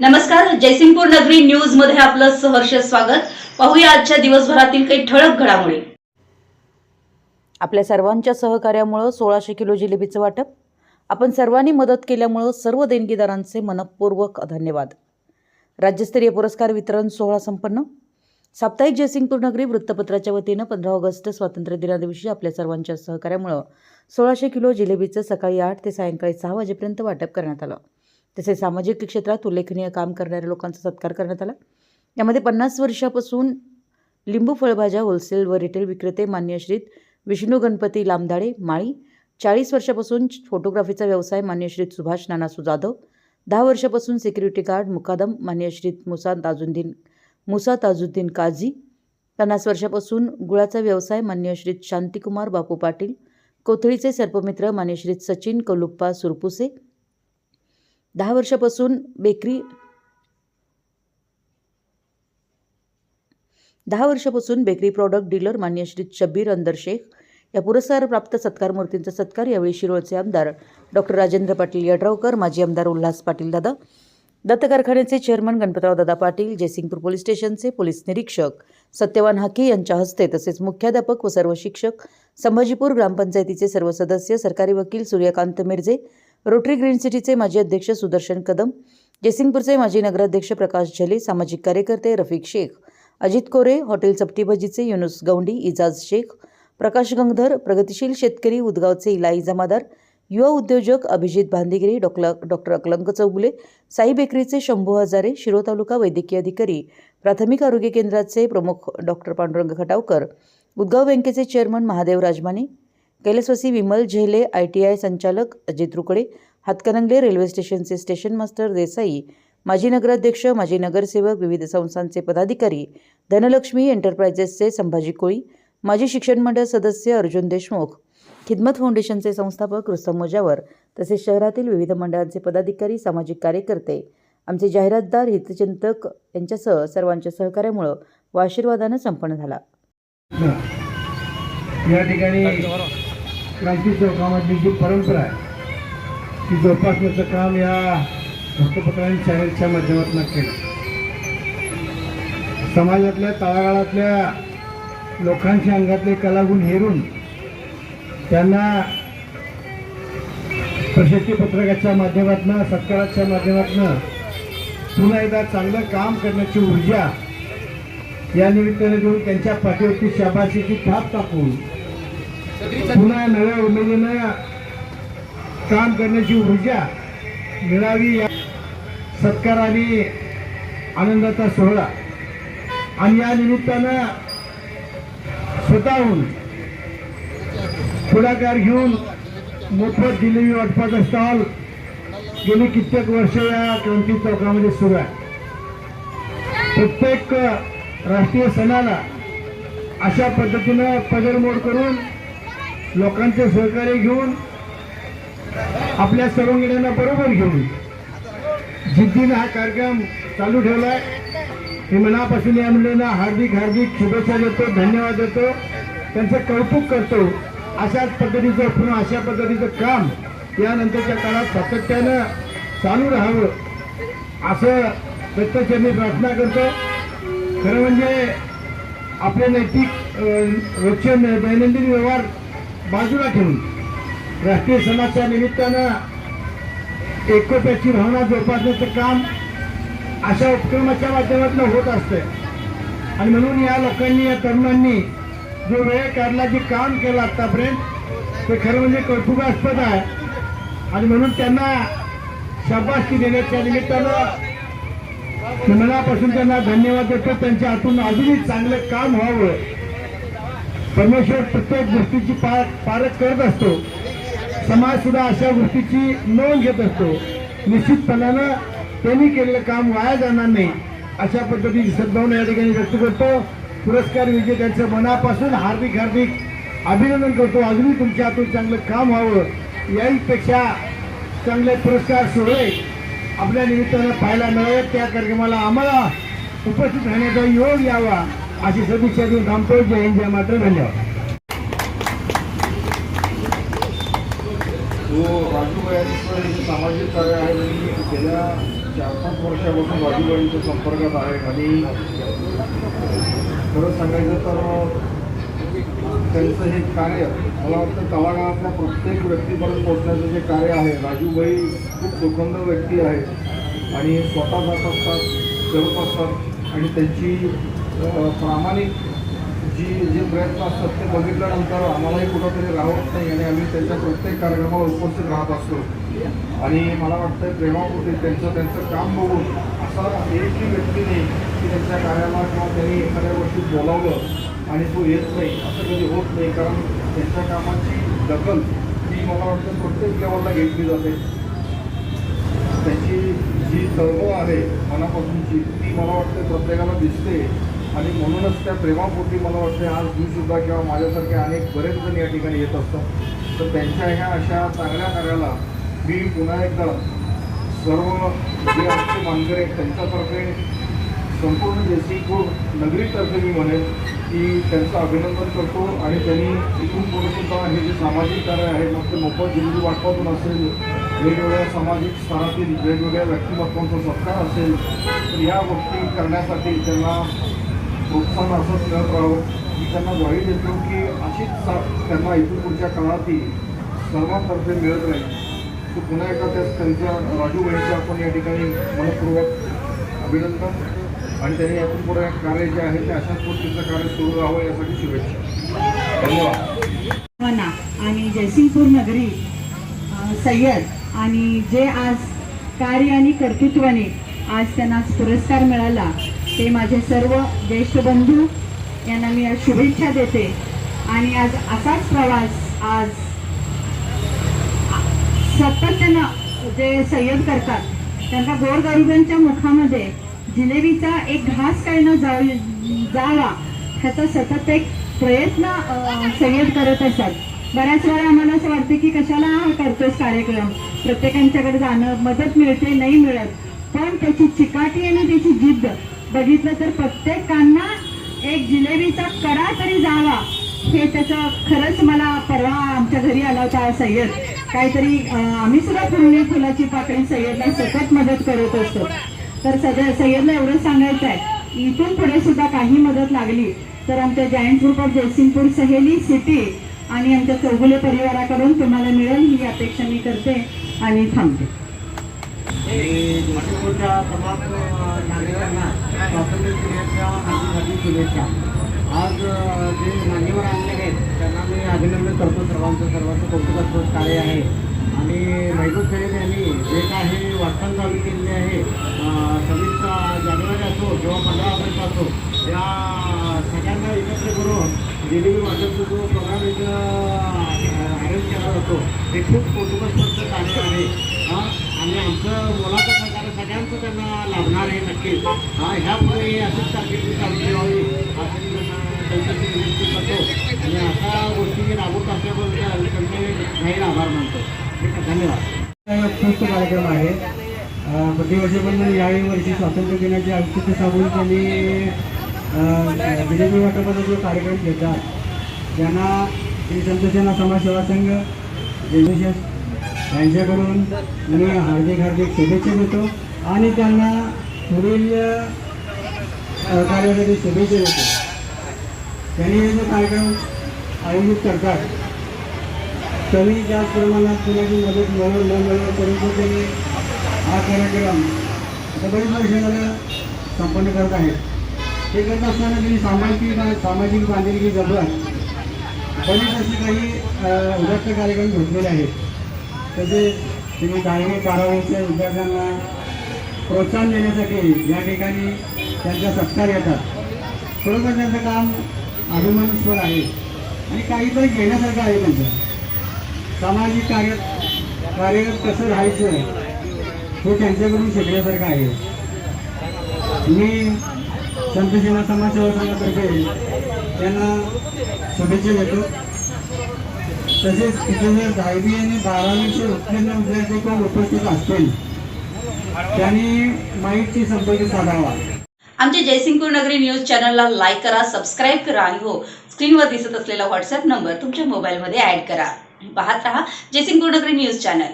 नमस्कार जयसिंगपूर नगरी न्यूजमध्ये आपलं सहर्ष स्वागत. पाहूया आजच्या दिवसभरातील काही ठळक घडामोडी. आपल्या सर्वांच्या सहकार्यामुळं सोळाशे किलो जिलेबीचं वाटप. आपण सर्वांनी मदत केल्यामुळं सर्व देणगीदारांचे मनपूर्वक धन्यवाद. राज्यस्तरीय पुरस्कार वितरण सोहळा संपन्न. साप्ताहिक जयसिंगपूर नगरी वृत्तपत्राच्या वतीनं पंधरा ऑगस्ट स्वातंत्र्य दिनादिवशी आपल्या सर्वांच्या सहकार्यामुळं सोळाशे किलो जिलेबीचं सकाळी आठ ते सायंकाळी सहा वाजेपर्यंत वाटप करण्यात आलं. तसेच सामाजिक क्षेत्रात उल्लेखनीय काम करणाऱ्या लोकांचा सत्कार करण्यात आला. यामध्ये पन्नास वर्षापासून लिंबू फळभाज्या होलसेल व रिटेल विक्रेते मान्य श्रीत विष्णू गणपती लांबदाडे माळी चाळीस वर्षापासून फोटोग्राफीचा व्यवसाय मान्यश्रीत सुभाष नानासू जाधव दहा वर्षापासून सिक्युरिटी गार्ड मुकादम मान्यश्रीत मुसा ताजुद्दीन मुसा ताजुद्दीन काझी पन्नास वर्षापासून गुळाचा व्यवसाय मान्यश्रीत शांतिकुमार बापू पाटील कोथळीचे सर्पमित्र मान्यश्रीत सचिन कौलुप्पा सुरपुसे दहा वर्षापासून बेकरी दहा वर्षापासून बेकरी प्रॉडक्ट डीलर मान्य श्री शब्बीर अंदर शेख. या पुरस्कारप्राप्त सत्कार मूर्तींचा सत्कार यावेळी शिरोळचे आमदार डॉक्टर राजेंद्र पाटील यड्रावकर माजी आमदार उल्हास पाटील दादा दत्त कारखान्याचे चेअरमन गणपतराव दादा पाटील जयसिंगपूर पोलीस स्टेशनचे पोलीस निरीक्षक सत्यवान हाके यांच्या हस्ते तसेच मुख्याध्यापक व सर्व शिक्षक संभाजीपूर ग्रामपंचायतीचे सर्व सदस्य सरकारी वकील सूर्यकांत मिरजे रोटरी ग्रीन सिटीचे माजी अध्यक्ष सुदर्शन कदम जयसिंगपूरचे माजी नगराध्यक्ष प्रकाश झले सामाजिक कार्यकर्ते रफिक शेख अजित कोरे हॉटेल चपटी युनुस गौंडी इजाज शेख प्रकाश गंगधर प्रगतिशील शेतकरी उदगावचे इलाई जमादार युवा उद्योजक अभिजित भांदिगिरी डॉक्टर डॉक्टर अकलंक चौगुले साई बेकरीचे शंभू हजारे शिरो तालुका वैद्यकीय अधिकारी प्राथमिक आरोग्य केंद्राचे प्रमुख डॉक्टर पांडुरंग खटावकर उदगाव बँकेचे चेअरमन महादेव राजमाने कैलासवासी Vimal Zele I T I संचालक अजित रुकडे हातकणंगले रेल्वे स्टेशनचे स्टेशन मास्टर देसाई माजी नगराध्यक्ष माजी नगरसेवक विविध संस्थांचे पदाधिकारी धनलक्ष्मी एंटरप्राइजेसचे संभाजी कोळी माजी शिक्षण मंडळ सदस्य अर्जुन देशमुख खिदमत फाउंडेशनचे संस्थापक रुस्तम मोजावर तसेच शहरातील विविध मंडळांचे पदाधिकारी सामाजिक कार्यकर्ते आमचे जाहिरातदार हितचिंतक यांच्यासह सर्वांच्या सहकार्यामुळं व आशीर्वादानं संपन्न झाला. या ठिकाणी क्रांती चौकामधली जी परंपरा आहे ती जोपासण्याचं काम या वृत्तपत्रांनी चॅनलच्या माध्यमातून केलं. समाजातल्या तळागाळातल्या लोकांच्या अंगातले कलागुण हेरून त्यांना प्रशस्ती पत्रकाच्या माध्यमातून सत्काराच्या माध्यमातून पुन्हा एकदा चांगलं काम करण्याची ऊर्जा या निमित्ताने देऊन त्यांच्या पाठीवरती शाबाशीची थाप टाकून पुन्हा नव्या उमेदीनं काम करण्याची ऊर्जा मिळावी या सत्कार आणि आनंदाचा सोहळा. आणि या निमित्तानं स्वतःहून पुढाकार घेऊन मोफत जिलेबी वाटपाचा स्टॉल गेली कित्येक वर्ष या क्रांती चौकामध्ये सुरू आहे. प्रत्येक राष्ट्रीय सणाला अशा पद्धतीनं पदरमोड करून लोकांचे सहकार्य घेऊन आपल्या सर्वांगिण्यांना बरोबर घेऊन जिद्दीनं हा कार्यक्रम चालू ठेवलाय. मी मनापासून या मुलांना हार्दिक हार्दिक शुभेच्छा देतो धन्यवाद देतो. त्यांचं कौतुक करतो. अशाच पद्धतीचं पुन्हा अशा पद्धतीचं काम यानंतरच्या काळात सातत्यानं चालू राहावं असं दत्तचरणी प्रार्थना करतो. खरं म्हणजे आपले नैतिक रोजचे दैनंदिन व्यवहार बाजूला ठेवून राष्ट्रीय सणाच्या निमित्तानं एकोप्याची भावना जोपासण्याचं काम अशा उपक्रमाच्या माध्यमातून होत असतं आणि म्हणून या लोकांनी या तरुणांनी जो वेळ काढला जे काम केलं आत्तापर्यंत ते खरं म्हणजे कौतुकास्पद आहे. आणि म्हणून त्यांना शाबासकी देण्याच्या निमित्तानं मनापासून त्यांना धन्यवाद देतो. त्यांच्या हातून अजूनही चांगलं काम व्हावं. परमेश्वर प्रत्येक गोष्टीची पार पारख करत असतो. समाज सुद्धा अशा गोष्टीची नोंद घेत असतो. निश्चितपणानं त्यांनी केलेलं काम वाया जाणार नाही. अशा पद्धतीची सद्भावना या ठिकाणी व्यक्त करतो. पुरस्कार विजेत्यांचं मनापासून हार्दिक हार्दिक अभिनंदन करतो. अजूनही तुमच्या हातून चांगलं काम व्हावं. याहीपेक्षा चांगले पुरस्कार सोहळे आपल्या निमित्तानं पाहायला मिळावेत. त्या कार्यक्रमाला आम्हाला उपस्थित राहण्याचा योग यावा. अशी सदिच्छा देऊन थांबतो जय हिंद जय मात्र धन्यवाद. हो, सामाजिक कार्य आहे त्यांनी गेल्या चार पाच वर्षापासून राजूबाईंच्या संपर्कात आहे. आणि खरं सांगायचं तर त्यांचं हे कार्य मला वाटतं तळागाळातल्या प्रत्येक व्यक्तीपर्यंत पोहोचण्याचं जे कार्य आहे राजूबाई खूप सुखंद व्यक्ती आहे. आणि स्वतः जात असतात करत असतात. आणि त्यांची प्रामाणिक जी जे प्रयत्न असतात ते बघितल्यानंतर आम्हालाही कुठंतरी राहत नाही आणि आम्ही त्यांच्या प्रत्येक कार्यक्रमाला उपस्थित राहत असतो. आणि मला वाटतं प्रेमापुरती त्यांचं त्यांचं काम बघून असा एकही व्यक्तीने की त्यांच्या कार्याला किंवा त्यांनी एखाद्या गोष्टीत बोलावलं आणि तो येत नाही असं कधी होत नाही. कारण त्यांच्या कामाची दखल ही मला वाटतं प्रत्येक लेवलला घेतली जाते. त्याची जी चळवळ आहे मनापासूनची ती मला वाटतं प्रत्येकाला दिसते. आणि म्हणूनच त्या प्रेमापोटी मला वाटते आज मी सुद्धा किंवा माझ्यासारखे अनेक बरेच जण या ठिकाणी येत असतात तर त्यांच्या ह्या अशा चांगल्या कार्याला मी पुन्हा एकदा सर्व जे आमचे मानकरी आहेत त्यांच्यातर्फे संपूर्ण जयसिंगपूर नगरीतर्फे मी म्हणेन की त्यांचं अभिनंदन करतो आणि त्यांनी इथून पुढेसुद्धा हे जे सामाजिक कार्य आहे मग ते मोफत जिंदगी वाटपातून असेल वेगवेगळ्या सामाजिक स्तरातील वेगवेगळ्या व्यक्तिमत्वांचा सत्कार असेल तर या गोष्टी करण्यासाठी त्यांना नुकसान असं करत राहो मी त्यांना ग्वाही देतो की अशीच साथ त्यांना इथून पुढच्या काळातही सर्वांतर्फे मिळत राहील. तर पुन्हा एकदा त्या त्यांच्या राजूबाईंचं आपण या ठिकाणी मनपूर्वक अभिनंदन आणि त्यांनी यातून पुढे कार्य जे आहे ते अशाच पद्धतीचं कार्य सुरू राहावं यासाठी शुभेच्छा. धन्यवाद. आणि जयसिंगपूर नगरी सय्यद आणि जे आज कार्य आणि कर्तृत्वाने आज त्यांना पुरस्कार मिळाला ते माझे सर्व ज्येष्ठ बंधू यांना मी आज शुभेच्छा देते. आणि आज असाच प्रवास आज सातत्यानं जे सय्यद करतात त्यांना गोरगरिबांच्या मुखामध्ये जिलेबीचा एक घास काय न जा जावा ह्याचा सतत एक प्रयत्न अ, सय्यद करत असतात. बऱ्याच वेळा आम्हाला असं वाटतं की कशाला हा करतोस कार्यक्रम? प्रत्येकांच्याकडे जाणं मदत मिळते नाही मिळत. पण त्याची चिकाटी आणि त्याची जिद्द बघितलं तर प्रत्येकांना एक जिलेबीचा कडा तरी जावा. हे त्याचं खरंच मला परवा आमच्या घरी आला होता सय्यद. काहीतरी आम्ही सुद्धा फुलणी फुलाची पाकळी सय्यदला सतत मदत करत असतो. तर सद सय्यदला एवढं सांगायचं आहे इथून पुढे सुद्धा काही मदत लागली. तर आमच्या जॉईंट ग्रुप ऑफ जयसिंगपूर सहेली सिटी आणि आमच्या चौगुले परिवाराकडून तुम्हाला मिळेल ही अपेक्षा मी करते आणि थांबते. शुभेच्छा आज जे मान्यवर आणले आहेत त्यांना मी अभिनंदन करतो सर्वांचं. सर्वांचं कौतुकास्पद कार्य आहे. आणि महबूब सैद यांनी जे काही वाटण चालू केलेली आहे सव्वीस जानेवारी असो किंवा पंधरा ऑगस्ट असो या सगळ्यांना एकत्र करून जे डी बी वाटपचा जो प्रोग्राम इथं अरेंज केला जातो. हे खूप कौतुकास्पद कार्य आहे. आणि आमचं मुलाचं सगळ्यांचं त्यांना लाभणार आहे नक्कीच. हा ह्यापुढे ही अशीच कारकिर्दी चालू ठेवावी असं त्यांच्याशी विनंती करतो. आणि अशा गोष्टी राबवत असल्याबद्दल त्यांचे जाहीर आभार मानतो. ठीक आहे धन्यवाद. उत्कृष्ट कार्यक्रम आहे. प्रतिवर्षी पण यावेळी वर्षी स्वातंत्र्य दिनाचे औचित्य साधून त्यांनी बीजेपी वाटपाचा जो कार्यक्रम घेतात त्यांना श्री संतसेना समाज सेवा संघ विशेष यांच्याकडून मी हार्दिक हार्दिक शुभेच्छा देतो. आणि त्यांना पुढील कार्यासाठी शुभेच्छा देतो. त्यांनी हे जो कार्यक्रम आयोजित करतात कमी जास्त प्रमाणात कुणाची मदत मिळवून न मिळवून परंतु त्यांनी हा कार्यक्रम आता बरीच वर्ष संपन्न करत आहेत. ते करत असताना त्यांनी सामाजिक सामाजिक बांधिलकी जपत बरेच असे काही अ, उदात्त कार्यक्रम घेतलेले आहेत. तसेच त्यांनी दहावी बारावीच्या विद्यार्थ्यांना प्रोत्साहन देण्यासाठी या ठिकाणी त्यांचा सत्कार येतात. खरोखर त्यांचं काम अभिमानास्पद आहे. आणि काहीतरी घेण्यासारखं आहे त्यांचं. सामाजिक कार्य कार्यरत कसं राहायचं हे त्यांच्याकडून शिकण्यासारखं आहे. मी संतसेना समाजसेवा संघातर्फे त्यांना शुभेच्छा देतो. तसेच तिथे जर दहावी आणि बारावीचे उत्तीर्ण विद्यार्थी कोण उपस्थित असतील त्यांनी माईकशी संपर्क साधावा. आमचे जयसिंगपूर नगरी न्यूज चॅनलला लाईक करा सबस्क्राईब करा आणि हो स्क्रीनवर दिसत असलेला व्हॉट्सअप नंबर तुमच्या मोबाईलमध्ये ऍड करा. पाहत रहा जयसिंगपूर नगरी न्यूज चॅनल.